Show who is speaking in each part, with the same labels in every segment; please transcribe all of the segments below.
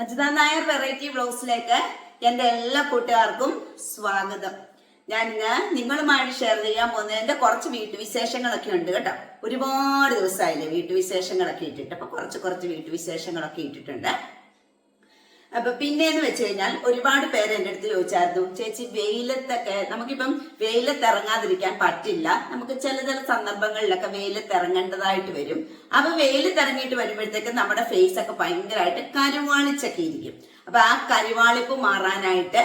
Speaker 1: Ajitha Nair variety ബ്ലോഗ്സിലേക്ക് എന്റെ എല്ലാ കൂട്ടുകാർക്കും സ്വാഗതം. ഞാൻ ഇന്ന് നിങ്ങളുമായിട്ട് ഷെയർ ചെയ്യാൻ പോകുന്നത് എന്റെ കുറച്ച് വീട്ടുവിശേഷങ്ങളൊക്കെ ഉണ്ട് കേട്ടോ. ഒരുപാട് ദിവസമായില്ലേ വീട്ടുവിശേഷങ്ങളൊക്കെ ഇട്ടിട്ട്. അപ്പൊ കുറച്ച് കുറച്ച് വീട്ടുവിശേഷങ്ങളൊക്കെ ഇട്ടിട്ടുണ്ട്. അപ്പൊ പിന്നെന്ന് വെച്ച് കഴിഞ്ഞാൽ ഒരുപാട് പേര് എന്റെ അടുത്ത് ചോദിച്ചായിരുന്നു ചേച്ചി വെയിലത്തൊക്കെ നമുക്കിപ്പം വെയിലത്ത് ഇറങ്ങാതിരിക്കാൻ പറ്റില്ല. നമുക്ക് ചില ചില സന്ദർഭങ്ങളിലൊക്കെ വെയിലത്ത് ഇറങ്ങേണ്ടതായിട്ട് വരും. അപ്പൊ വെയിലത്ത് ഇറങ്ങിയിട്ട് വരുമ്പോഴത്തേക്ക് നമ്മുടെ ഫേസ് ഒക്കെ ഭയങ്കരമായിട്ട് കരുവാളിച്ചൊക്കെ ഇരിക്കും. അപ്പൊ ആ കരിവാളിപ്പ് മാറാനായിട്ട്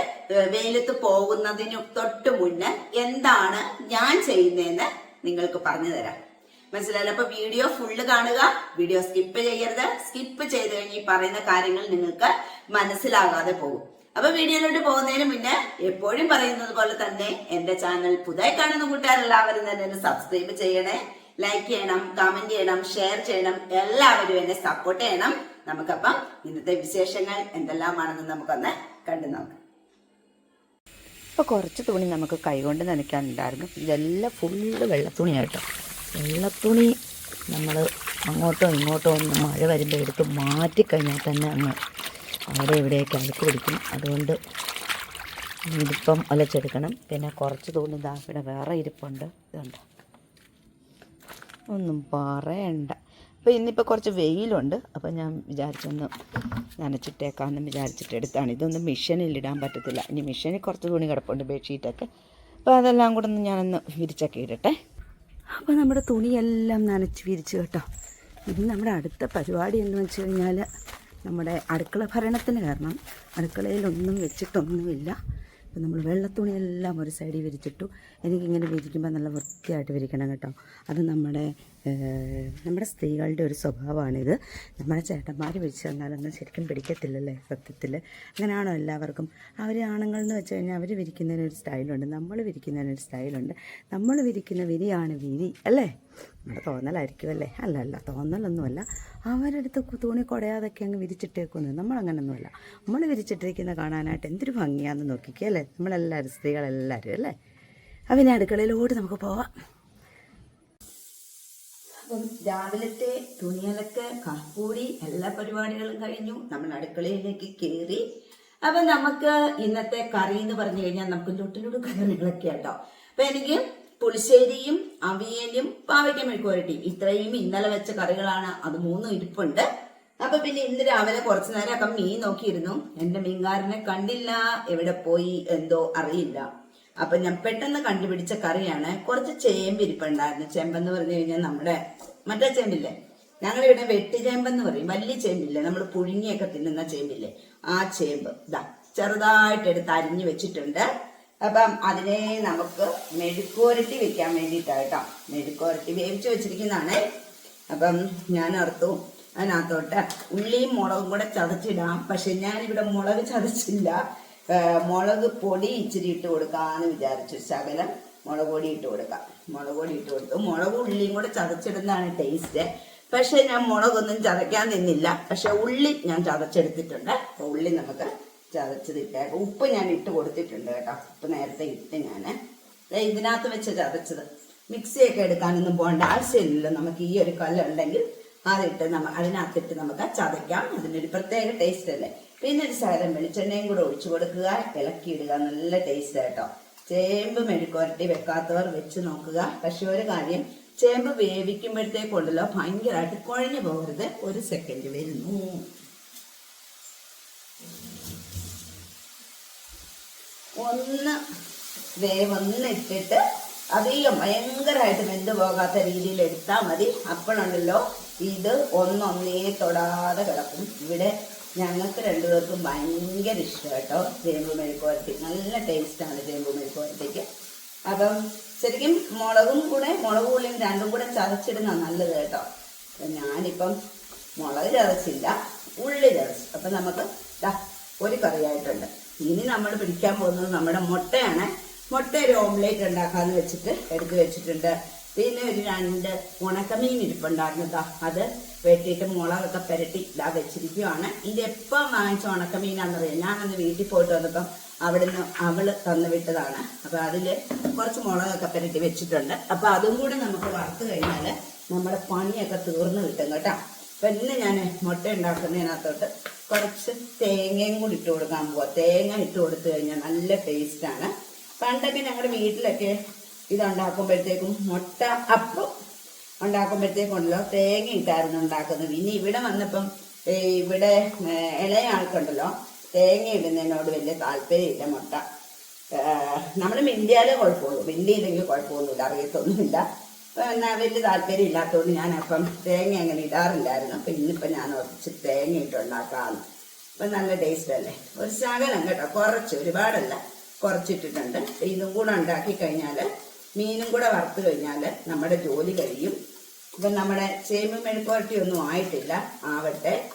Speaker 1: വെയിലത്ത് പോകുന്നതിന് തൊട്ട് മുന്നേ എന്താണ് ഞാൻ ചെയ്യുന്നതെന്ന് നിങ്ങൾക്ക് പറഞ്ഞു തരാം. മനസ്സിലായല്ലോ? അപ്പൊ വീഡിയോ ഫുള്ള് കാണുക. വീഡിയോ സ്കിപ്പ് ചെയ്യരുത്. സ്കിപ്പ് ചെയ്ത് കഴിഞ്ഞ് ഈ പറയുന്ന കാര്യങ്ങൾ നിങ്ങൾക്ക് മനസ്സിലാകാതെ പോകും. അപ്പൊ വീഡിയോയിലോട്ട് പോകുന്നതിന് മുന്നേ എപ്പോഴും പറയുന്നത് പോലെ തന്നെ എന്റെ ചാനൽ പുതിയ കാണുന്ന കൂട്ടുകാരെല്ലാവരും തന്നെ എന്നെ സബ്സ്ക്രൈബ് ചെയ്യണേ. ലൈക്ക് ചെയ്യണം കമന്റ് ചെയ്യണം ഷെയർ ചെയ്യണം. എല്ലാവരും എന്നെ സപ്പോർട്ട് ചെയ്യണം. നമുക്കപ്പം ഇന്നത്തെ വിശേഷങ്ങൾ എന്തെല്ലാമാണെന്ന് നമുക്കൊന്ന് കണ്ടു നോക്കാം.
Speaker 2: ഇപ്പൊ കുറച്ച് തുണി നമുക്ക് കൈകൊണ്ട് നനയ്ക്കാനുണ്ടായിരുന്നു. ഇതെല്ലാം ഫുള്ള് വെള്ളത്തുണിയാട്ടോ വെള്ളത്തുണി നമ്മൾ അങ്ങോട്ടോ ഇങ്ങോട്ടോ ഒന്ന് മഴ വരുമ്പോൾ എടുത്ത് മാറ്റിക്കഴിഞ്ഞാൽ തന്നെ അങ്ങ് അവിടെ ഇവിടെയൊക്കെ അഴുക്ക് പിടിക്കും. അതുകൊണ്ട് ഇതിപ്പം ഒലച്ചെടുക്കണം പിന്നെ കുറച്ച് തുണി ദാഫിയുടെ വേറെ ഇരിപ്പുണ്ട്. ഇതുണ്ട്. ഒന്നും പറയണ്ട. അപ്പോൾ ഇന്നിപ്പോൾ കുറച്ച് വെയിലുണ്ട്. അപ്പോൾ ഞാൻ വിചാരിച്ചൊന്ന് നനച്ചിട്ടേക്കാമെന്ന് വിചാരിച്ചിട്ട് എടുത്താണ്. ഇതൊന്നും മിഷനിൽ ഇടാൻ പറ്റത്തില്ല. ഇനി മെഷീനിൽ കുറച്ച് തുണി കിടപ്പുണ്ട് ബെഡ്ഷീറ്റൊക്കെ. അപ്പോൾ അതെല്ലാം കൂടെ ഒന്ന് ഞാനൊന്ന് വിരിച്ചൊക്കെ ഇടട്ടെ. അപ്പോൾ നമ്മുടെ തുണിയെല്ലാം നനച്ച് വിരിച്ച് കേട്ടോ. ഇനി നമ്മുടെ അടുത്ത പരിപാടി എന്ന് വെച്ച് കഴിഞ്ഞാൽ നമ്മുടെ അടുക്കള ഭരണത്തിന് കാരണം അടുക്കളയിലൊന്നും വെച്ചിട്ടൊന്നുമില്ല. അപ്പം നമ്മൾ വെള്ളത്തുണിയെല്ലാം ഒരു സൈഡിൽ വിരിച്ചിട്ടു. എനിക്കിങ്ങനെ വിരിക്കുമ്പോൾ നല്ല വൃത്തിയായിട്ട് വിരിക്കണം കേട്ടോ. അത് നമ്മുടെ നമ്മുടെ സ്ത്രീകളുടെ ഒരു സ്വഭാവമാണിത്. നമ്മുടെ ചേട്ടന്മാർ വിളിച്ചു തന്നാലൊന്നും ശരിക്കും പിടിക്കത്തില്ലല്ലേ സത്യത്തിൽ അങ്ങനെയാണോ എല്ലാവർക്കും? അവർ ആണുങ്ങൾ എന്ന് വെച്ച് കഴിഞ്ഞാൽ അവർ വിരിക്കുന്നതിനൊരു സ്റ്റൈലുണ്ട് നമ്മൾ വിരിക്കുന്നതിനൊരു സ്റ്റൈലുണ്ട്. നമ്മൾ വിരിക്കുന്ന വിരിയാണ് വിരി അല്ലേ? നമ്മുടെ തോന്നലായിരിക്കും അല്ലേ? അല്ല അല്ല തോന്നലൊന്നുമല്ല. അവരെടുത്ത് തുണി കുടയാതൊക്കെ അങ്ങ് വിരിച്ചിട്ടേക്കുന്നു നമ്മളങ്ങനൊന്നുമല്ല. നമ്മൾ വിരിച്ചിട്ടിരിക്കുന്ന കാണാനായിട്ട് എന്തൊരു ഭംഗിയാണെന്ന് നോക്കിക്കുക അല്ലേ? നമ്മളെല്ലാവരും സ്ത്രീകളെല്ലാവരും അല്ലേ? അപ്പം ഇനി അടുക്കളയിലോട്ട് നമുക്ക് പോവാം.
Speaker 1: അപ്പം രാവിലത്തെ തുണിയലക്ക് കർപ്പൂരി എല്ലാ പരിപാടികളും കഴിഞ്ഞു. നമ്മൾ അടുക്കളയിലേക്ക് കയറി അപ്പൊ നമുക്ക് ഇന്നത്തെ കറി എന്ന് പറഞ്ഞു കഴിഞ്ഞാൽ നമുക്ക് ലൊട്ടിലൊട്ട് കറികളൊക്കെ കേട്ടോ അപ്പൊ എനിക്ക് പുളിശ്ശേരിയും അവിയലും പാവയ്ക്ക മെഴുക്കുവരട്ടി ഇത്രയും ഇന്നലെ വെച്ച കറികളാണ്. അത് മൂന്നും ഇരിപ്പുണ്ട്. അപ്പൊ പിന്നെ ഇന്ന് രാവിലെ കുറച്ചു നേരം അപ്പം മീൻ നോക്കിയിരുന്നു. എന്റെ മീൻകാരനെ കണ്ടില്ല. എവിടെ പോയി എന്തോ അറിയില്ല. അപ്പൊ ഞാൻ പെട്ടെന്ന് കണ്ടുപിടിച്ച കറിയാണ് കുറച്ച് ചേമ്പ് ഇരിപ്പുണ്ടായിരുന്നു. ചേമ്പെന്ന് പറഞ്ഞു കഴിഞ്ഞാൽ നമ്മുടെ മറ്റേ ചേമ്പില്ലേ? ഞങ്ങളിവിടെ വെട്ടുചേമ്പെന്ന് പറയും. വലിയ ചേമ്പില്ലേ? നമ്മൾ പുഴുങ്ങിയൊക്കെ തിന്നുന്ന ചേമ്പില്ലേ? ആ ചേമ്പ്. ഇതാ ചെറുതായിട്ട് എടുത്ത് അരിഞ്ഞു വെച്ചിട്ടുണ്ട്. അപ്പം അതിനെ നമുക്ക് മെഴുക്കുവരട്ടി വെക്കാൻ വേണ്ടിയിട്ടാട്ടോ മെഴുക്കുവരട്ടി വേവിച്ച് വെച്ചിരിക്കുന്നതാണ്. അപ്പം ഞാൻ ഓർത്തു അതിനകത്തോട്ട് ഉള്ളിയും മുളകും കൂടെ ചതച്ചിടാം. പക്ഷെ ഞാനിവിടെ മുളക് ചതച്ചില്ല. മുളക് പൊടി ഇച്ചിരി ഇട്ട് കൊടുക്കാന്ന് വിചാരിച്ചു. ശകലം മുളക് പൊടി ഇട്ട് കൊടുക്കാം. മുളക് പൊടി ഇട്ട് കൊടുത്തു. മുളക് ഉള്ളിയും കൂടെ ചതച്ചിടുന്നതാണ് ടേസ്റ്റ്. പക്ഷെ ഞാൻ മുളകൊന്നും ചതയ്ക്കാൻ നിന്നില്ല. പക്ഷെ ഉള്ളി ഞാൻ ചതച്ചെടുത്തിട്ടുണ്ട്. അപ്പൊ ഉള്ളി നമുക്ക് ചതച്ചതിട്ടേക്കാം ഉപ്പ് ഞാൻ ഇട്ട് കൊടുത്തിട്ടുണ്ട് കേട്ടോ. ഉപ്പ് നേരത്തെ ഇട്ട് ഞാൻ ഇതിനകത്ത് വെച്ച് ചതച്ചത്. മിക്സിയൊക്കെ എടുക്കാനൊന്നും പോകേണ്ട ആവശ്യമില്ലല്ലോ. നമുക്ക് ഈ ഒരു കല്ലുണ്ടെങ്കിൽ അതിട്ട് നമ്മ അതിനകത്തിട്ട് നമുക്ക് ചതയ്ക്കാം. അതിനൊരു പ്രത്യേക ടേസ്റ്റ് അല്ലേ? പിന്നെ ഒരു ശകലം വെളിച്ചെണ്ണയും കൂടെ ഒഴിച്ചു കൊടുക്കുക. ഇളക്കിയിടുക. നല്ല ടേസ്റ്റ് കേട്ടോ. ചേമ്പ് മെഴുക്കുരട്ടി വെക്കാത്തവർ വെച്ച് നോക്കുക. പക്ഷെ ഒരു കാര്യം ചേമ്പ് വേവിക്കുമ്പോഴത്തേക്കുണ്ടല്ലോ ഭയങ്കരമായിട്ട് കുഴഞ്ഞു പോകരുത്. ഒരു സെക്കൻഡ് വരുന്നു. ഒന്ന് വേവൊന്ന് ഇട്ടിട്ട് അധികം ഭയങ്കരമായിട്ട് വെന്ത് പോകാത്ത രീതിയിൽ എടുത്താൽ മതി. അപ്പോഴുണ്ടല്ലോ ഇത് ഒന്നൊന്നേ തൊടാതെ കിടക്കും. ഇവിടെ ഞങ്ങൾക്ക് രണ്ടുപേർക്കും ഭയങ്കര ഇഷ്ടം കേട്ടോ ചേമ്പ് മെഴുക്കുവരട്ടി നല്ല ടേസ്റ്റാണ് ചേമ്പ് മെഴുക്കുവരട്ടിക്ക് അപ്പം ശരിക്കും മുളകും കൂടെ മുളക് പുള്ളിയും രണ്ടും കൂടെ ചതച്ചിടുന്ന നല്ലത് കേട്ടോ. അപ്പം ഞാനിപ്പം മുളക് ചതച്ചില്ല ഉള്ളി ചതച്ചു. അപ്പം നമുക്ക് ദാ ഒരു കറിയായിട്ടുണ്ട് ഇനി നമ്മൾ പിടിക്കാൻ പോകുന്നത് നമ്മുടെ മുട്ടയാണ്. മുട്ട ഒരു ഓംലേറ്റ് ഉണ്ടാക്കാന്ന് വെച്ചിട്ട് എടുത്ത് വെച്ചിട്ടുണ്ട്. പിന്നെ ഒരു രണ്ട് ഉണക്കമീൻ ഇരിപ്പുണ്ടായിരുന്നു ദാ അത് വെട്ടിയിട്ട് മുളകൊക്കെ പുരട്ടി ഇതാ വെച്ചിരിക്കുവാണ്. ഇത് എപ്പം വാങ്ങിച്ച ഉണക്കമീനാണെന്നറിയാം ഞാനന്ന് വീട്ടിൽ പോയിട്ട് വന്നപ്പം അവിടുന്ന് അവൾ തന്നു വിട്ടതാണ്. അപ്പൊ അതിൽ കുറച്ച് മുളകൊക്കെ പുരട്ടി വെച്ചിട്ടുണ്ട്. അപ്പൊ അതും കൂടെ നമുക്ക് വറുത്ത് കഴിഞ്ഞാൽ നമ്മുടെ പണിയൊക്കെ തീർന്നു കിട്ടും കേട്ടോ. അപ്പൊ ഇന്ന് ഞാൻ മുട്ട ഉണ്ടാക്കുന്നതിനകത്തോട്ട് കുറച്ച് തേങ്ങയും കൂടി ഇട്ട് കൊടുക്കാൻ പോവാ. തേങ്ങ ഇട്ട് കൊടുത്തു കഴിഞ്ഞാൽ നല്ല ടേസ്റ്റാണ് പണ്ടൊക്കെ ഞങ്ങളുടെ വീട്ടിലൊക്കെ ഇതുണ്ടാക്കുമ്പോഴത്തേക്കും മുട്ട അപ്പം ഉണ്ടാക്കുമ്പോഴത്തേക്കുണ്ടല്ലോ തേങ്ങ ഇട്ടായിരുന്നു ഉണ്ടാക്കുന്നത്. ഇനി ഇവിടെ വന്നപ്പം ഇവിടെ ഇളയ ആൾക്കുണ്ടല്ലോ തേങ്ങ ഇടുന്നതിനോട് വലിയ താല്പര്യമില്ല മുട്ട. നമ്മൾ മിണ്ടിയാലേ കുഴപ്പമുള്ളൂ. മിണ്ടിയില്ലെങ്കിൽ കുഴപ്പമൊന്നുമില്ല അറിയത്തൊന്നുമില്ല. എന്നാൽ വലിയ താല്പര്യം ഇല്ലാത്തതുകൊണ്ട് ഞാൻ അപ്പം തേങ്ങ അങ്ങനെ ഇടാറില്ലായിരുന്നു. അപ്പം ഇന്നിപ്പം ഞാൻ കുറച്ച് തേങ്ങ ഇട്ടുണ്ടാക്കാമെന്ന് അപ്പം നല്ല ടേസ്റ്റ് അല്ലേ? ഒരു ശകലം കേട്ടോ കുറച്ച് ഒരുപാടല്ല. കുറച്ചിട്ടിട്ടുണ്ട്. ഇതും കൂടെ ഉണ്ടാക്കി കഴിഞ്ഞാൽ മീനും കൂടെ വറുത്തു കഴിഞ്ഞാൽ നമ്മുടെ ജോലി കഴിയും. ഇപ്പം നമ്മുടെ ചേമ്പ് മെഴുക്കുവരട്ടി ഒന്നും ആയിട്ടില്ല. ആവട്ടെ.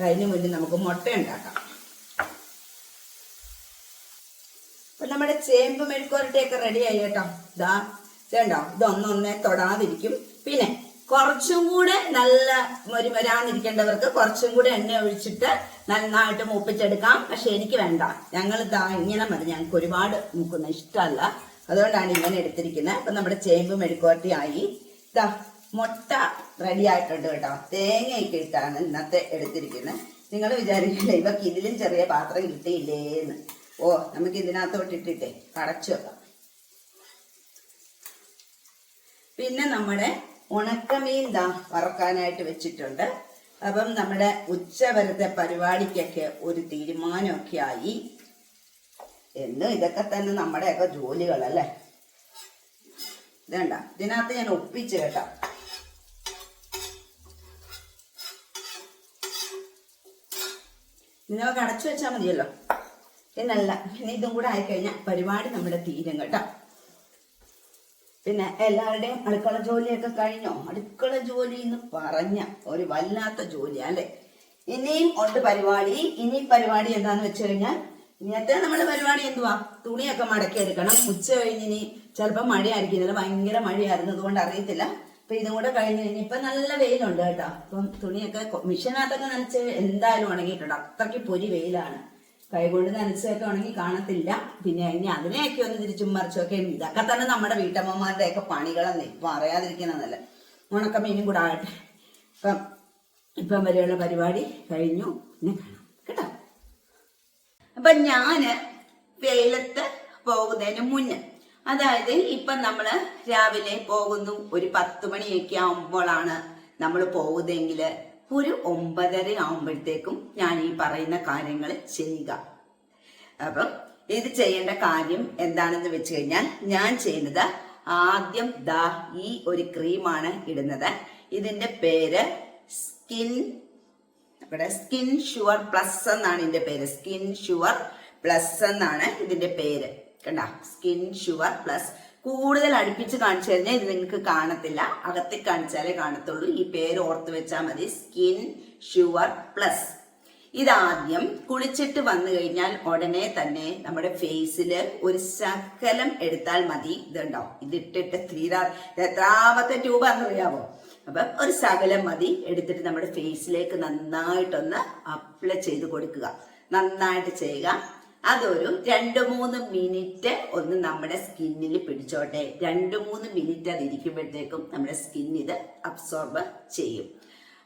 Speaker 1: അതിന് മുന്നേ നമുക്ക് മുട്ട ഉണ്ടാക്കാം. അപ്പം നമ്മുടെ ചേമ്പ് മെഴുക്കുവരട്ടിയൊക്കെ റെഡിയായി കേട്ടോ. ഇതാ ഇതുണ്ടോ? ഇതൊന്നൊന്നേ തൊടാതിരിക്കും. പിന്നെ കുറച്ചും കൂടെ നല്ല മൊരുമരാന്നിരിക്കേണ്ടവർക്ക് കുറച്ചും കൂടെ എണ്ണ ഒഴിച്ചിട്ട് നന്നായിട്ട് മൂപ്പിച്ചെടുക്കാം. പക്ഷെ എനിക്ക് വേണ്ട. ഞങ്ങൾ ഇതാ ഇങ്ങനെ മതി. ഞങ്ങൾക്ക് ഒരുപാട് മൂക്കുന്ന ഇഷ്ടമല്ല. അതുകൊണ്ടാണ് ഇങ്ങനെ എടുത്തിരിക്കുന്നത്. അപ്പൊ നമ്മുടെ ചേമ്പ് മെഴുക്കുവരട്ടി ആയി ഇതാ മുട്ട റെഡി ആയിട്ടുണ്ട് കേട്ടോ. തേങ്ങയൊക്കെ ഇട്ടാണ് ഇന്നത്തെ എടുത്തിരിക്കുന്നത്. നിങ്ങൾ വിചാരിക്കില്ല ഇവ ഇതിലും ചെറിയ പാത്രം കിട്ടിയില്ലേന്ന് ഓ നമുക്ക് ഇതിനകത്തോട്ട് ഇട്ടിട്ടേ കടച്ചു വെക്കാം. പിന്നെ നമ്മുടെ ഉണക്കമീൻ ദാ വറക്കാനായിട്ട് വെച്ചിട്ടുണ്ട്. അപ്പം നമ്മുടെ ഉച്ചവരത്തെ പരിപാടിക്കൊക്കെ ഒരു തീരുമാനമൊക്കെ ആയി. എന്നും ഇതൊക്കെ തന്നെ നമ്മുടെയൊക്കെ ജോലികളല്ലേ? ഇതേണ്ട ഇതിനകത്ത് ഞാൻ ഒപ്പിച്ച് കേട്ടോ. നിങ്ങൾക്ക് അടച്ചു വെച്ചാൽ മതിയല്ലോ. എന്നല്ല പിന്നെ ഇതും കൂടെ ആയിക്കഴിഞ്ഞാൽ പരിപാടി നമ്മുടെ തീരും കേട്ടോ. പിന്നെ എല്ലാവരുടെയും അടുക്കള ജോലിയൊക്കെ കഴിഞ്ഞോ? അടുക്കള ജോലി എന്ന് പറഞ്ഞ ഒരു വല്ലാത്ത ജോലിയാ അല്ലേ? ഇനിയും ഉണ്ട് പരിപാടി. ഇനി പരിപാടി എന്താന്ന് വെച്ച് കഴിഞ്ഞാൽ ഇന്നത്തെ നമ്മുടെ പരിപാടി എന്തുവാ? തുണിയൊക്കെ മടക്കി എടുക്കണം. ഉച്ച കഴിഞ്ഞ് ഇനി ചിലപ്പോൾ മഴയായിരിക്കും. ഇന്നലെ ഭയങ്കര മഴയായിരുന്നു. അതുകൊണ്ട് അറിയത്തില്ല. അപ്പൊ ഇതും കൂടെ കഴിഞ്ഞ് കഴിഞ്ഞ് ഇപ്പൊ നല്ല വെയിലുണ്ട് കേട്ടോ. അപ്പം തുണിയൊക്കെ മിഷനകത്തൊക്കെ നനച്ച് എന്തായാലും ഉണങ്ങിയിട്ടുണ്ട്. അത്രയ്ക്ക് പൊരി വെയിലാണ്. കൈകൊണ്ട് നനച്ചൊക്കെ ഉണങ്ങി കാണത്തില്ല. പിന്നെ ഇനി അതിനെയൊക്കെ ഒന്ന് തിരിച്ചും മറിച്ചൊക്കെ ഇതൊക്കെ തന്നെ നമ്മുടെ വീട്ടമ്മമാരുടെ ഒക്കെ പണികളെന്നേ ഇപ്പൊ അറിയാതിരിക്കുന്നതല്ല. ഉണക്കമീനും കൂടെ ആകട്ടെ. ഇപ്പം ഇപ്പം വരെയുള്ള പരിപാടി കഴിഞ്ഞു. പിന്നെ കാണാം. കേട്ടോ. അപ്പൊ ഞാൻ വെയിലത്ത് പോകുന്നതിന് മുന്നേ അതായത് ഇപ്പം നമ്മൾ രാവിലെ പോകുന്നു ഒരു പത്ത് മണിയൊക്കെ ആവുമ്പോഴാണ് നമ്മൾ പോകുന്നതെങ്കിൽ ഒരു ഒമ്പതര ആവുമ്പോഴത്തേക്കും ഞാൻ ഈ പറയുന്ന കാര്യങ്ങൾ ചെയ്യുക. അപ്പം ഇത് ചെയ്യേണ്ട കാര്യം എന്താണെന്ന് വെച്ച് കഴിഞ്ഞാൽ ഞാൻ ചെയ്യുന്നത് ആദ്യം ദാ ഈ ഒരു ക്രീമാണ് ഇടുന്നത്. ഇതിന്റെ പേര് സ്കിൻ ഇവിടെ സ്കിൻ ഷുവർ പ്ലസ് എന്നാണ് ഇതിന്റെ പേര്. സ്കിൻ ഷുവർ പ്ലസ് എന്നാണ് ഇതിന്റെ പേര്. കണ്ട? സ്കിൻ ഷുവർ പ്ലസ് കൂടുതൽ അടുപ്പിച്ച് കാണിച്ചു കഴിഞ്ഞാൽ ഇത് നിങ്ങൾക്ക് കാണത്തില്ല. അകത്തിൽ കാണിച്ചാലേ കാണത്തുള്ളൂ. ഈ പേര് ഓർത്ത് വെച്ചാൽ മതി. സ്കിൻ ഷുവർ പ്ലസ് ഇതാദ്യം കുളിച്ചിട്ട് വന്നു കഴിഞ്ഞാൽ ഉടനെ തന്നെ നമ്മുടെ ഫേസിൽ ഒരു ശകലം എടുത്താൽ മതി. ഇതുണ്ടോ? ഇതിട്ടിട്ട് തീരാ എത്രാമത്തെ ട്യൂബാണെന്നറിയാമോ അപ്പം ഒരു ശകലം മതി എടുത്തിട്ട് നമ്മുടെ ഫേസിലേക്ക് നന്നായിട്ടൊന്ന് അപ്ലൈ ചെയ്ത് കൊടുക്കുക. നന്നായിട്ട് ചെയ്യുക. അതൊരു രണ്ട് മൂന്ന് മിനിറ്റ് ഒന്ന് നമ്മുടെ സ്കിന്നിൽ പിടിച്ചോട്ടെ. രണ്ട് മൂന്ന് മിനിറ്റ് അത് ഇരിക്കുമ്പോഴത്തേക്കും നമ്മുടെ സ്കിൻ ഇത് അബ്സോർബ് ചെയ്യും.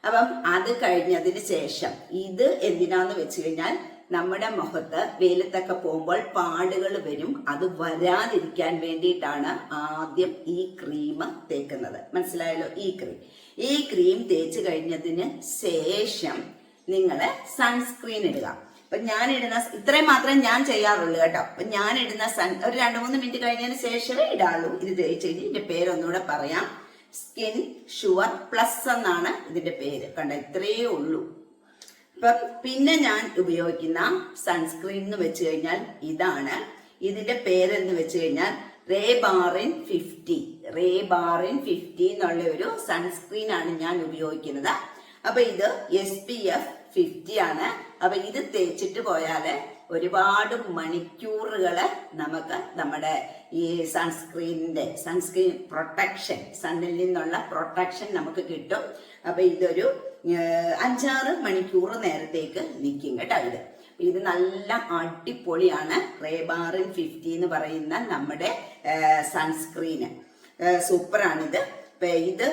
Speaker 1: അപ്പം അത് കഴിഞ്ഞതിന് ശേഷം ഇത് എന്തിനാന്ന് വെച്ച് കഴിഞ്ഞാൽ നമ്മുടെ മുഖത്ത് വെയിലത്തൊക്കെ പോകുമ്പോൾ പാടുകൾ വരും. അത് വരാതിരിക്കാൻ വേണ്ടിയിട്ടാണ് ആദ്യം ഈ ക്രീം തേക്കുന്നത്. മനസ്സിലായല്ലോ? ഈ ക്രീം ഈ ക്രീം തേച്ച് കഴിഞ്ഞതിന് ശേഷം നിങ്ങൾ സൺസ്ക്രീൻ ഇടുക. അപ്പൊ ഞാൻ ഇടുന്ന ഇത്രയും മാത്രമേ ഞാൻ ചെയ്യാറുള്ളൂ കേട്ടോ. അപ്പൊ ഞാൻ ഇടുന്ന സൺ ഒരു രണ്ട് മൂന്ന് മിനിറ്റ് കഴിഞ്ഞതിന് ശേഷമേ ഇടാറുള്ളൂ. ഇത് തേച്ച് കഴിഞ്ഞ് ഇതിന്റെ പേരൊന്നുകൂടെ പറയാം. സ്കിൻ ഷുവർ പ്ലസ് എന്നാണ് ഇതിന്റെ പേര്. കണ്ട? ഇത്രയേ ഉള്ളൂ. പിന്നെ ഞാൻ ഉപയോഗിക്കുന്ന സൺസ്ക്രീൻ എന്ന് വെച്ച് കഴിഞ്ഞാൽ ഇതാണ്. ഇതിന്റെ പേരെന്ന് വെച്ച് കഴിഞ്ഞാൽ റേ ബാറിൻ ഫിഫ്റ്റി റേ ബാറിൻ ഫിഫ്റ്റി എന്നുള്ള ഒരു സൺസ്ക്രീൻ ആണ് ഞാൻ ഉപയോഗിക്കുന്നത്. അപ്പൊ ഇത് എസ് പി എഫ് ഫിഫ്റ്റി ആണ്. അപ്പൊ ഇത് തേച്ചിട്ട് പോയാൽ ഒരുപാട് മണിക്കൂറുകൾ നമുക്ക് നമ്മുടെ ഈ സൺസ്ക്രീനിന്റെ സൺസ്ക്രീൻ പ്രൊട്ടക്ഷൻ സണ്ണിൽ നിന്നുള്ള പ്രൊട്ടക്ഷൻ നമുക്ക് കിട്ടും. അപ്പൊ ഇതൊരു അഞ്ചാറ് മണിക്കൂർ നേരത്തേക്ക് നിൽക്കും കേട്ടോ ഇത്. ഇത് നല്ല അടിപൊളിയാണ്. റേബാറിൻ ഫിഫ്റ്റി എന്ന് പറയുന്ന നമ്മുടെ സൺസ്ക്രീന് സൂപ്പറാണിത്. ഇത്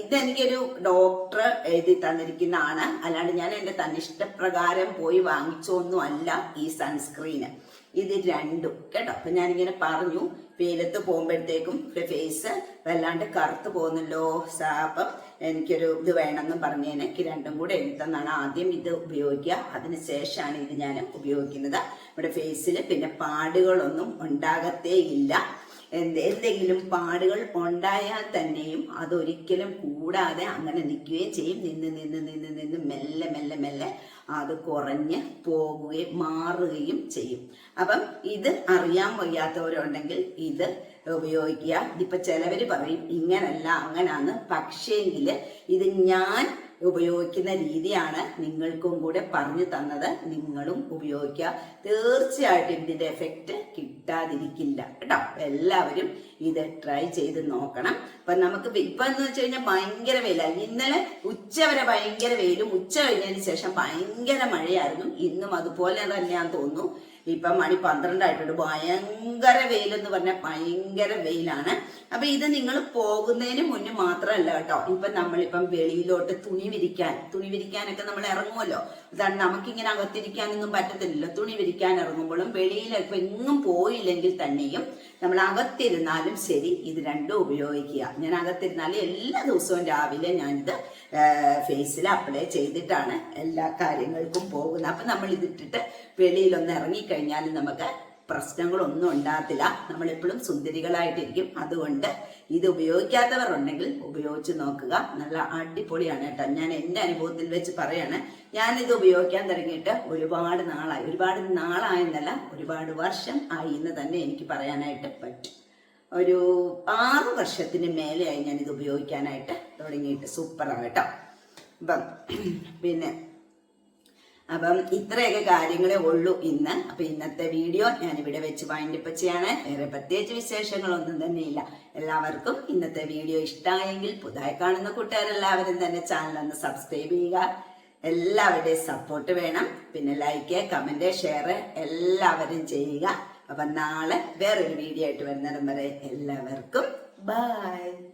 Speaker 1: ഇതെനിക്കൊരു ഡോക്ടർ എഴുതി തന്നിരിക്കുന്നതാണ്. അല്ലാണ്ട് ഞാൻ എന്റെ തന്നിഷ്ടപ്രകാരം പോയി വാങ്ങിച്ചൊന്നും അല്ല ഈ സൺസ്ക്രീന് ഇത് രണ്ടും കേട്ടോ. അപ്പൊ ഞാനിങ്ങനെ പറഞ്ഞു. വെയിലത്ത് പോകുമ്പോഴത്തേക്കും ഫേസ് വല്ലാണ്ട് കറുത്ത് പോകുന്നല്ലോ അപ്പം എനിക്കൊരു ഇത് വേണമെന്നും പറഞ്ഞ് എനിക്ക് രണ്ടും കൂടെ എഴുതുന്നതാണ് ആദ്യം ഇത് ഉപയോഗിക്കുക. അതിന് ശേഷമാണ് ഇത് ഞാൻ ഉപയോഗിക്കുന്നത്. നമ്മുടെ ഫേസിൽ പിന്നെ പാടുകളൊന്നും ഉണ്ടാകത്തേ ഇല്ല. എന്ത് എന്തെങ്കിലും പാടുകൾ ഉണ്ടായാൽ തന്നെയും അതൊരിക്കലും കൂടാതെ അങ്ങനെ നിൽക്കുകയും ചെയ്യും. നിന്ന് നിന്ന് നിന്ന് നിന്ന് മെല്ലെ മെല്ലെ മെല്ലെ അത് കുറഞ്ഞ് പോകുകയും മാറുകയും ചെയ്യും. അപ്പം ഇത് അറിയാൻ വയ്യാത്തവരുണ്ടെങ്കിൽ ഇത് ഉപയോഗിക്കുക. ഇതിപ്പൊ ചിലവര് പറയും ഇങ്ങനല്ല അങ്ങനാന്ന്. പക്ഷേങ്കിൽ ഇത് ഞാൻ ഉപയോഗിക്കുന്ന രീതിയാണ് നിങ്ങൾക്കും കൂടെ പറഞ്ഞു തന്നത്. നിങ്ങളും ഉപയോഗിക്കുക. തീർച്ചയായിട്ടും ഇതിന്റെ എഫക്റ്റ് കിട്ടാതിരിക്കില്ല. കേട്ടോ? എല്ലാവരും ഇത് ട്രൈ ചെയ്ത് നോക്കണം. അപ്പൊ നമുക്ക് ഇപ്പൊ എന്ന് വെച്ച് കഴിഞ്ഞാൽ ഭയങ്കര വെയില. ഇന്നലെ ഉച്ച വരെ ഭയങ്കര വെയിലും ഉച്ച കഴിഞ്ഞതിന് ശേഷം ഭയങ്കര മഴയായിരുന്നു. ഇന്നും അതുപോലെ തന്നെയാന്ന് തോന്നുന്നു. ഇപ്പം മണി പന്ത്രണ്ടായിട്ടുണ്ട്. ഭയങ്കര വെയിലെന്ന് പറഞ്ഞാൽ ഭയങ്കര വെയിലാണ്. അപ്പൊ ഇത് നിങ്ങൾ പോകുന്നതിന് മുന്നേ മാത്രമല്ല കേട്ടോ ഇപ്പൊ നമ്മളിപ്പം വെളിയിലോട്ട് തുണി വിരിക്കാൻ തുണി വിരിക്കാനൊക്കെ നമ്മൾ ഇറങ്ങുമല്ലോ. അതാണ് നമുക്കിങ്ങനെ അകത്തിരിക്കാനൊന്നും പറ്റത്തില്ലല്ലോ. തുണി വിരിക്കാൻ ഇറങ്ങുമ്പോഴും ഇപ്പൊ എങ്ങും പോയില്ലെങ്കിൽ തന്നെയും നമ്മൾ അകത്തിരുന്നാലും ശരി ഇത് രണ്ടും ഉപയോഗിക്കുക. ഞാൻ അകത്തിരുന്നാലും എല്ലാ ദിവസവും രാവിലെ ഞാനിത് ഫേസിൽ അപ്ലൈ ചെയ്തിട്ടാണ് എല്ലാ കാര്യങ്ങൾക്കും പോകുന്നത്. അപ്പം നമ്മൾ ഇതിട്ടിട്ട് വെളിയിലൊന്ന് ഇറങ്ങിക്കഴിഞ്ഞാൽ നമുക്ക് പ്രശ്നങ്ങളൊന്നും ഉണ്ടാകത്തില്ല. നമ്മളെപ്പോഴും സുന്ദരികളായിട്ടിരിക്കും. അതുകൊണ്ട് ഇത് ഉപയോഗിക്കാത്തവർ ഉണ്ടെങ്കിൽ ഉപയോഗിച്ച് നോക്കുക. നല്ല അടിപൊളിയാണ് കേട്ടോ. ഞാൻ എന്റെ അനുഭവത്തിൽ വെച്ച് പറയാണ്. ഞാനിത് ഉപയോഗിക്കാൻ തുടങ്ങിയിട്ട് ഒരുപാട് നാളായി. ഒരുപാട് നാളായെന്നല്ല ഒരുപാട് വർഷം ആയി എന്ന് തന്നെ എനിക്ക് പറയാനായിട്ട് പറ്റും. ഒരു ആറ് വർഷത്തിന് മേലെയായി ഞാൻ ഇത് ഉപയോഗിക്കാനായിട്ട് തുടങ്ങിയിട്ട്. സൂപ്പറാണ് കേട്ടോ. അപ്പം പിന്നെ അപ്പം ഇത്രയൊക്കെ കാര്യങ്ങളെ ഉള്ളൂ ഇന്ന്. അപ്പൊ ഇന്നത്തെ വീഡിയോ ഞാൻ ഇവിടെ വെച്ച് വൈൻഡപ്പ് ചെയ്യാണ്. വേറെ പ്രത്യേകിച്ച് വിശേഷങ്ങളൊന്നും തന്നെ ഇല്ല. എല്ലാവർക്കും ഇന്നത്തെ വീഡിയോ ഇഷ്ടമായെങ്കിൽ പുതുതായി കാണുന്ന കൂട്ടുകാരെല്ലാവരും തന്നെ ചാനൽ ഒന്ന് സബ്സ്ക്രൈബ് ചെയ്യുക. എല്ലാവരുടെയും സപ്പോർട്ട് വേണം. പിന്നെ ലൈക്ക് കമന്റ് ഷെയർ എല്ലാവരും ചെയ്യുക. അപ്പൊ നാളെ വേറൊരു വീഡിയോ ആയിട്ട് വരുന്നിടം വരെ എല്ലാവർക്കും ബൈ